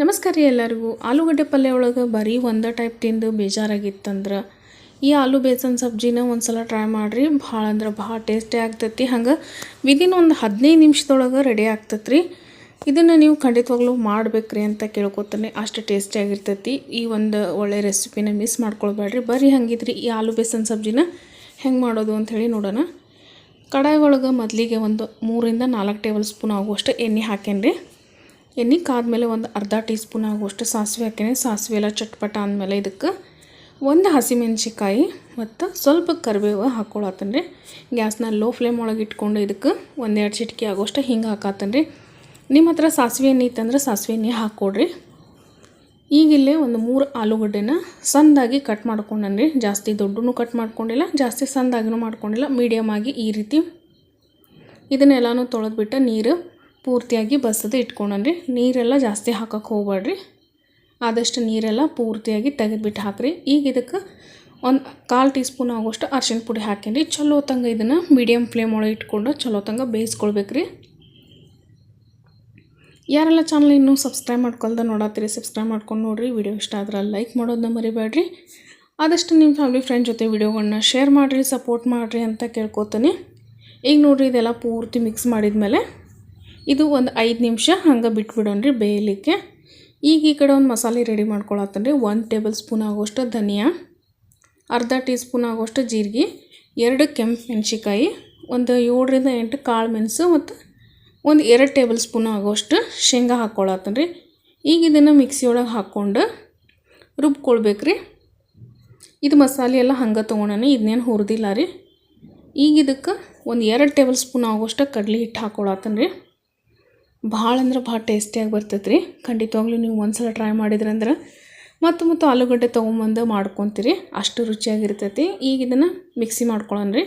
ನಮಸ್ಕಾರ ರೀ ಎಲ್ಲರಿಗೂ. ಆಲೂಗಡ್ಡೆ ಪಲ್ಯ ಒಳಗೆ ಬರೀ ಒಂದೇ ಟೈಪ್ ತಿಂದು ಬೇಜಾರಾಗಿತ್ತಂದ್ರೆ ಈ ಆಲೂ ಬೇಸನ್ ಸಬ್ಜಿನ ಒಂದು ಸಲ ಟ್ರೈ ಮಾಡಿರಿ. ಭಾಳ ಅಂದ್ರೆ ಭಾಳ ಟೇಸ್ಟಿ ಆಗ್ತೈತಿ. ಹಂಗೆ ವಿದಿನ್ ಒಂದು ಹದಿನೈದು ನಿಮಿಷದೊಳಗೆ ರೆಡಿ ಆಗ್ತೈತೆ ರೀ ಇದನ್ನು ನೀವು ಖಂಡಿತವಾಗ್ಲೂ ಮಾಡ್ಬೇಕ್ರಿ ಅಂತ ಕೇಳ್ಕೊತಾನೆ. ಅಷ್ಟು ಟೇಸ್ಟಿಯಾಗಿರ್ತೈತಿ ಈ ಒಂದು ಒಳ್ಳೆ ರೆಸಿಪಿನ ಮಿಸ್ ಮಾಡ್ಕೊಳ್ಬೇಡ್ರಿ. ಬರೀ ಹಂಗಿದ್ರಿ ಈ ಆಲೂ ಬೇಸನ್ ಸಬ್ಜಿನ ಹೆಂಗೆ ಮಾಡೋದು ಅಂಥೇಳಿ ನೋಡೋಣ. ಕಡಾಯಿ ಒಳಗೆ ಮೊದಲಿಗೆ ಒಂದು ಮೂರಿಂದ ನಾಲ್ಕು ಟೇಬಲ್ ಸ್ಪೂನ್ ಆಗುವಷ್ಟು ಎಣ್ಣೆ ಹಾಕೇನ್ರಿ. ಎಣ್ಣೆ ಕಾದ್ಮೇಲೆ ಒಂದು ಅರ್ಧ ಟೀ ಸ್ಪೂನ್ ಆಗುವಷ್ಟು ಸಾಸಿವೆ ಹಾಕಿನಿ ಸಾಸಿವೆ ಎಲ್ಲ ಚಟ್ಪಟ ಅಂದಮೇಲೆ ಇದಕ್ಕೆ ಒಂದು ಹಸಿಮೆಣ್ಸಿಕಾಯಿ ಮತ್ತು ಸ್ವಲ್ಪ ಕರಿಬೇವು ಹಾಕ್ಕೊಳತ್ತೇನೆ ರೀ ಗ್ಯಾಸ್ನ ಲೋ ಫ್ಲೇಮ್ ಒಳಗೆ ಇಟ್ಕೊಂಡು ಇದಕ್ಕೆ ಒಂದೆರಡು ಚಿಟಕಿ ಆಗೋಷ್ಟು ಹಿಂಗೆ ಹಾಕತ್ತೇನೆ ರೀ ನಿಮ್ಮ ಹತ್ರ ಸಾಸಿವೆ ಎಣ್ಣೆ ಇತ್ತಂದ್ರೆ ಸಾಸಿವೆ ಎಣ್ಣೆ ಹಾಕ್ಕೊಡ್ರಿ. ಈಗಿಲ್ಲೇ ಒಂದು ಮೂರು ಆಲೂಗಡ್ಡೆನ ಸಂದಾಗಿ ಕಟ್ ಮಾಡ್ಕೊಂಡನ್ರಿ. ಜಾಸ್ತಿ ದೊಡ್ಡನು ಕಟ್ ಮಾಡ್ಕೊಂಡಿಲ್ಲ, ಜಾಸ್ತಿ ಸಣ್ಣದಾಗಿನೂ ಮಾಡ್ಕೊಂಡಿಲ್ಲ. ಮೀಡಿಯಮ್ ಆಗಿ ಈ ರೀತಿ ಇದನ್ನೆಲ್ಲನೂ ತೊಳೆದ್ಬಿಟ್ಟು ನೀರು ಪೂರ್ತಿಯಾಗಿ ಬಸದು ಇಟ್ಕೊಂಡನ್ರಿ. ನೀರೆಲ್ಲ ಜಾಸ್ತಿ ಹಾಕಕ್ಕೆ ಹೋಗ್ಬೇಡ್ರಿ ಆದಷ್ಟು ನೀರೆಲ್ಲ ಪೂರ್ತಿಯಾಗಿ ತೆಗೆದುಬಿಟ್ಟು ಹಾಕ್ರಿ. ಈಗ ಇದಕ್ಕೆ ಒಂದು ಕಾಲು ಟೀ ಸ್ಪೂನ್ ಆಗೋಷ್ಟು ಅರ್ಶಿನ ಪುಡಿ ಹಾಕೇನಿ ಚಲೋ ತಂಗ ಇದನ್ನು ಮೀಡಿಯಮ್ ಫ್ಲೇಮ್ ಒಳಗೆ ಇಟ್ಕೊಂಡು ಚಲೋ ತಂಗ ಬೇಯಿಸ್ಕೊಳ್ಬೇಕ್ರಿ. ಯಾರೆಲ್ಲ ಚಾನಲ್ ಇನ್ನೂ ಸಬ್ಸ್ಕ್ರೈಬ್ ಮಾಡ್ಕೊಳ್ದೆ ನೋಡತ್ತೀರಿ, ಸಬ್ಸ್ಕ್ರೈಬ್ ಮಾಡ್ಕೊಂಡು ನೋಡಿರಿ. ವಿಡಿಯೋ ಇಷ್ಟ ಆದ್ರೆ ಲೈಕ್ ಮಾಡೋದನ್ನ ಮರಿಬೇಡ್ರಿ. ಆದಷ್ಟು ನಿಮ್ಮ ಫ್ಯಾಮಿಲಿ ಫ್ರೆಂಡ್ ಜೊತೆ ವಿಡಿಯೋಗಳನ್ನ ಶೇರ್ ಮಾಡಿರಿ, ಸಪೋರ್ಟ್ ಮಾಡಿರಿ ಅಂತ ಕೇಳ್ಕೊತೀನಿ. ಈಗ ನೋಡಿರಿ, ಇದೆಲ್ಲ ಪೂರ್ತಿ ಮಿಕ್ಸ್ ಮಾಡಿದ್ಮೇಲೆ ಇದು ಒಂದು ಐದು ನಿಮಿಷ ಹಂಗೆ ಬಿಟ್ಬಿಡೋಣ್ರಿ ಬೇಯಲಿಕ್ಕೆ. ಈಗ ಈ ಕಡೆ ಒಂದು ಮಸಾಲೆ ರೆಡಿ ಮಾಡ್ಕೊಳತ್ತನ್ರಿ. ಒಂದು ಟೇಬಲ್ ಸ್ಪೂನ್ ಆಗೋಷ್ಟು ಧನಿಯಾ, ಅರ್ಧ ಟೀ ಸ್ಪೂನ್ ಆಗೋಷ್ಟು ಜೀರಿಗೆ, ಎರಡು ಕೆಂಪು ಮೆಣಸಿಕಾಯಿ ಒಂದು ಏಳರಿಂದ ಎಂಟು ಕಾಳು ಮೆಣಸು ಮತ್ತು ಒಂದು ಎರಡು ಟೇಬಲ್ ಸ್ಪೂನ್ ಆಗೋಷ್ಟು ಶೇಂಗಾ ಹಾಕ್ಕೊಳತ್ತನ್ರಿ ಈಗ ಇದನ್ನು ಮಿಕ್ಸಿ ಒಳಗೆ ಹಾಕ್ಕೊಂಡು ರುಬ್ಕೊಳ್ಬೇಕ್ರಿ. ಇದು ಮಸಾಲೆ ಎಲ್ಲ ಹಂಗೆ ತೊಗೊಳೋಣ ಇದನ್ನೇನು ಹುರಿದಿಲ್ಲ ರೀ. ಈಗ ಇದಕ್ಕೆ ಒಂದು ಎರಡು ಟೇಬಲ್ ಸ್ಪೂನ್ ಆಗೋಷ್ಟು ಕಡಲೆ ಹಿಟ್ಟು ಹಾಕ್ಕೊಳತ್ತನ್ರಿ ಭಾಳ ಅಂದ್ರೆ ಭಾಳ ಟೇಸ್ಟಿಯಾಗಿ ಬರ್ತೈತೆ ರೀ ಖಂಡಿತವಾಗ್ಲೂ ನೀವು ಒಂದ್ಸಲ ಟ್ರೈ ಮಾಡಿದ್ರಂದ್ರೆ ಮತ್ತು ಮತ್ತು ಆಲೂಗಡ್ಡೆ ತೊಗೊಂಬಂದು ಮಾಡ್ಕೊತೀರಿ. ಅಷ್ಟು ರುಚಿಯಾಗಿರ್ತೈತಿ. ಈಗ ಇದನ್ನು ಮಿಕ್ಸಿ ಮಾಡ್ಕೊಳ್ಳೋಣ ರೀ.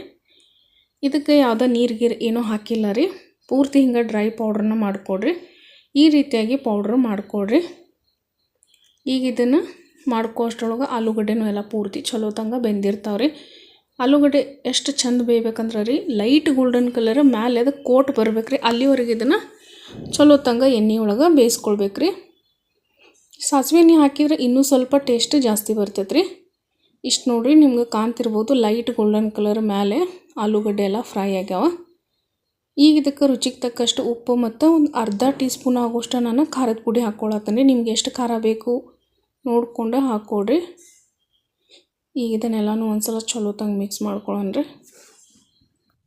ಇದಕ್ಕೆ ಯಾವುದೋ ನೀರು ಗೀರ್ ಏನೂ ಹಾಕಿಲ್ಲ ರೀ. ಪೂರ್ತಿ ಹಿಂಗೆ ಡ್ರೈ ಪೌಡ್ರನ್ನ ಮಾಡಿಕೊಡ್ರಿ. ಈ ರೀತಿಯಾಗಿ ಪೌಡ್ರ್ ಮಾಡಿಕೊಡ್ರಿ. ಈಗ ಇದನ್ನು ಮಾಡ್ಕೋ ಅಷ್ಟರೊಳಗೆ ಆಲೂಗಡ್ಡೆನೂ ಎಲ್ಲ ಪೂರ್ತಿ ಚಲೋ ತಂಗ ಬೆಂದಿರ್ತಾವೆ ರೀ. ಆಲೂಗಡ್ಡೆ ಎಷ್ಟು ಚಂದ ಬೇಯ್ಬೇಕಂದ್ರೆ ರೀ ಲೈಟ್ ಗೋಲ್ಡನ್ ಕಲರ್ ಮ್ಯಾಲೆ ಅದು ಕೋಟ್ ಬರ್ಬೇಕು ರೀ ಅಲ್ಲಿವರೆಗೆ ಇದನ್ನು ಚಲೋ ತಂಗ ಎಣ್ಣೆ ಒಳಗೆ ಬೇಯಿಸ್ಕೊಳ್ಬೇಕು ರೀ ಸಾಸಿವೆ ಎಣ್ಣೆ ಹಾಕಿದ್ರೆ ಇನ್ನೂ ಸ್ವಲ್ಪ ಟೇಸ್ಟ್ ಜಾಸ್ತಿ ಬರ್ತೈತೆ ರೀ ಇಷ್ಟು ನೋಡಿರಿ ನಿಮ್ಗೆ ಕಾಣ್ತಿರ್ಬೋದು ಲೈಟ್ ಗೋಲ್ಡನ್ ಕಲರ್ ಮೇಲೆ ಆಲೂಗಡ್ಡೆ ಎಲ್ಲ ಫ್ರೈ ಆಗ್ಯಾವ. ಈಗ ಇದಕ್ಕೆ ರುಚಿಗೆ ತಕ್ಕಷ್ಟು ಉಪ್ಪು ಮತ್ತು ಒಂದು ಅರ್ಧ ಟೀ ಸ್ಪೂನ್ ಆಗೋಷ್ಟು ನಾನು ಖಾರದ ಪುಡಿ ಹಾಕ್ಕೊಳತ್ತೀನಿ ನಿಮ್ಗೆ ಎಷ್ಟು ಖಾರ ಬೇಕು ನೋಡಿಕೊಂಡು ಹಾಕ್ಕೊಡ್ರಿ ಈಗ ಇದನ್ನೆಲ್ಲನೂ ಒಂದು ಸಲ ಚಲೋ ತಂಗೆ ಮಿಕ್ಸ್ ಮಾಡ್ಕೊಳ್ಳೋಣ್ರಿ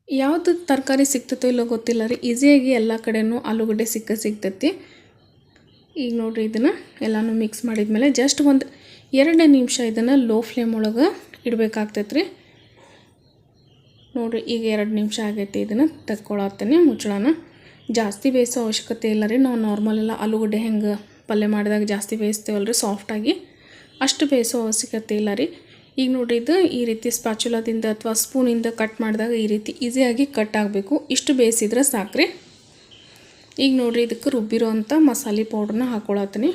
ಯಾವುದು ತರಕಾರಿ ಸಿಗ್ತೈತೋ ಇಲ್ಲೋ ಗೊತ್ತಿಲ್ಲ ರೀ. ಈಸಿಯಾಗಿ ಎಲ್ಲ ಕಡೆನೂ ಆಲೂಗಡ್ಡೆ ಸಿಕ್ಕ ಸಿಗ್ತೈತಿ ಈಗ ನೋಡಿರಿ ಇದನ್ನು ಎಲ್ಲನೂ ಮಿಕ್ಸ್ ಮಾಡಿದ್ಮೇಲೆ ಜಸ್ಟ್ ಒಂದು ಎರಡನೇ ನಿಮಿಷ ಇದನ್ನು ಲೋ ಫ್ಲೇಮ್ ಒಳಗೆ ಇಡಬೇಕಾಗ್ತೈತೆ ರೀ ನೋಡಿರಿ ಈಗ ಎರಡು ನಿಮಿಷ ಆಗೈತಿ ಇದನ್ನು ತಕ್ಕೊಳತ್ತೇನೆ ಮುಚ್ಚಳನ. ಜಾಸ್ತಿ ಬೇಯಿಸೋ ಅವಶ್ಯಕತೆ ಇಲ್ಲ ರೀ. ನಾವು ನಾರ್ಮಲ್ ಎಲ್ಲ ಆಲೂಗಡ್ಡೆ ಹೆಂಗೆ ಪಲ್ಯ ಮಾಡಿದಾಗ ಜಾಸ್ತಿ ಬೇಯಿಸ್ತೇವಲ್ಲ ರೀ ಸಾಫ್ಟಾಗಿ ಅಷ್ಟು ಬೇಯಿಸೋ ಅವಶ್ಯಕತೆ ಇಲ್ಲ ರೀ. ಈಗ ನೋಡ್ರಿ ಇದು ಈ ರೀತಿ ಸ್ಪಾಚುಲಾದಿಂದ ಅಥವಾ ಸ್ಪೂನಿಂದ ಕಟ್ ಮಾಡಿದಾಗ ಈ ರೀತಿ ಈಸಿಯಾಗಿ ಕಟ್ ಆಗಬೇಕು. ಇಷ್ಟು ಬೇಯಿಸಿದ್ರೆ ಸಾಕ್ರಿ. ಈಗ ನೋಡಿರಿ ಇದಕ್ಕೆ ರುಬ್ಬಿರೋ ಅಂಥ ಮಸಾಲೆ ಪೌಡ್ರನ್ನ ಹಾಕ್ಕೊಳತ್ತೀನಿ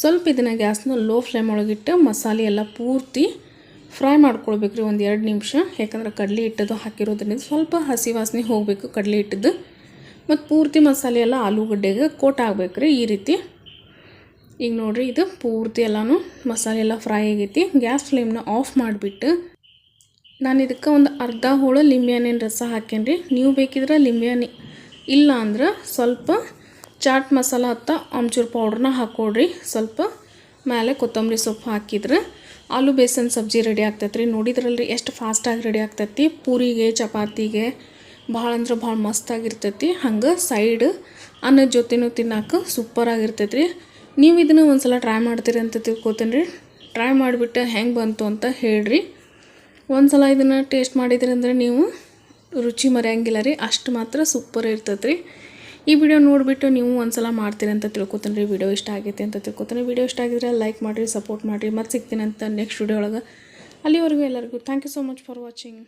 ಸ್ವಲ್ಪ ಇದನ್ನು ಗ್ಯಾಸ್ನ ಲೋ ಫ್ಲೇಮ್ ಒಳಗಿಟ್ಟು ಮಸಾಲೆ ಎಲ್ಲ ಪೂರ್ತಿ ಫ್ರೈ ಮಾಡ್ಕೊಳ್ಬೇಕು ರೀ ಒಂದು ಎರಡು ನಿಮಿಷ. ಯಾಕಂದ್ರೆ ಕಡಲೆ ಹಿಟ್ಟದು ಹಾಕಿರೋದ್ರಿಂದ ಸ್ವಲ್ಪ ಹಸಿ ವಾಸನೆ ಹೋಗಬೇಕು ಕಡಲೆ ಹಿಟ್ಟದ್ದು. ಮತ್ತು ಪೂರ್ತಿ ಮಸಾಲೆ ಎಲ್ಲ ಆಲೂಗಡ್ಡೆಗೆ ಕೋಟ್ ರೀ ಈ ರೀತಿ. ಈಗ ನೋಡಿರಿ ಇದು ಪೂರ್ತಿ ಎಲ್ಲನೂ ಮಸಾಲೆ ಎಲ್ಲ ಫ್ರೈ ಆಗೈತಿ. ಗ್ಯಾಸ್ ಫ್ಲೇಮ್ನ ಆಫ್ ಮಾಡಿಬಿಟ್ಟು ನಾನು ಇದಕ್ಕೆ ಒಂದು ಅರ್ಧ ಹೋಳು ಲಿಂಬೆಹಣ್ಣಿನ ರಸ ಹಾಕೇನಿ ನೀವು ಬೇಕಿದ್ರೆ ಲಿಂಬೆಹಣ್ಣಿ ಇಲ್ಲ ಅಂದ್ರೆ ಸ್ವಲ್ಪ ಚಾಟ್ ಮಸಾಲ ಹತ್ತ ಆಮ್ಚೂರು ಪೌಡ್ರನ್ನ ಹಾಕೊಳ್ರಿ ಸ್ವಲ್ಪ ಮೇಲೆ ಕೊತ್ತಂಬರಿ ಸೊಪ್ಪು ಹಾಕಿದ್ರೆ ಆಲೂ ಬೇಸನ್ ಸಬ್ಜಿ ರೆಡಿ ಆಗ್ತೈತೆ ರೀ ನೋಡಿದ್ರಲ್ರಿ ಎಷ್ಟು ಫಾಸ್ಟಾಗಿ ರೆಡಿ ಆಗ್ತೈತಿ. ಪೂರಿಗೆ, ಚಪಾತಿಗೆ ಭಾಳ ಅಂದ್ರೆ ಭಾಳ ಮಸ್ತಾಗಿರ್ತೈತಿ ಹಂಗೆ ಸೈಡ್ ಅನ್ನದ ಜೊತೆನೂ ತಿನ್ನೋಕೆ ಸೂಪರಾಗಿರ್ತೈತೆ ರೀ ನೀವು ಇದನ್ನು ಒಂದು ಸಲ ಟ್ರೈ ಮಾಡ್ತೀರಿ ಅಂತ ತಿಳ್ಕೊತೀನಿ ರೀ. ಟ್ರೈ ಮಾಡಿಬಿಟ್ಟು ಹೆಂಗೆ ಬಂತು ಅಂತ ಹೇಳ್ರಿ. ಒಂದು ಸಲ ಇದನ್ನು ಟೇಸ್ಟ್ ಮಾಡಿದ್ರಿ ಅಂದರೆ ನೀವು ರುಚಿ ಮರೆಯಂಗಿಲ್ಲ ರೀ. ಅಷ್ಟು ಮಾತ್ರ ಸೂಪರ್ ಇರ್ತೈತೆ ರೀ. ಈ ವಿಡಿಯೋ ನೋಡಿಬಿಟ್ಟು ನೀವು ಒಂದು ಸಲ ಮಾಡ್ತೀರಿ ಅಂತ ತಿಳ್ಕೊತೀನಿ ರೀ. ವಿಡಿಯೋ ಇಷ್ಟ ಆಗೈತೆ ಅಂತ ತಿಳ್ಕೊತೀನಿ ವಿಡಿಯೋ ಇಷ್ಟ ಆಗಿದ್ರೆ ಲೈಕ್ ಮಾಡಿರಿ ಸಪೋರ್ಟ್ ಮಾಡಿರಿ. ಮತ್ತೆ ಸಿಗ್ತೀನಿ ಅಂತ ನೆಕ್ಸ್ಟ್ ವಿಡಿಯೋ ಒಳಗೆ. ಅಲ್ಲಿವರೆಗೂ ಎಲ್ಲರಿಗೂ thank you so much for watching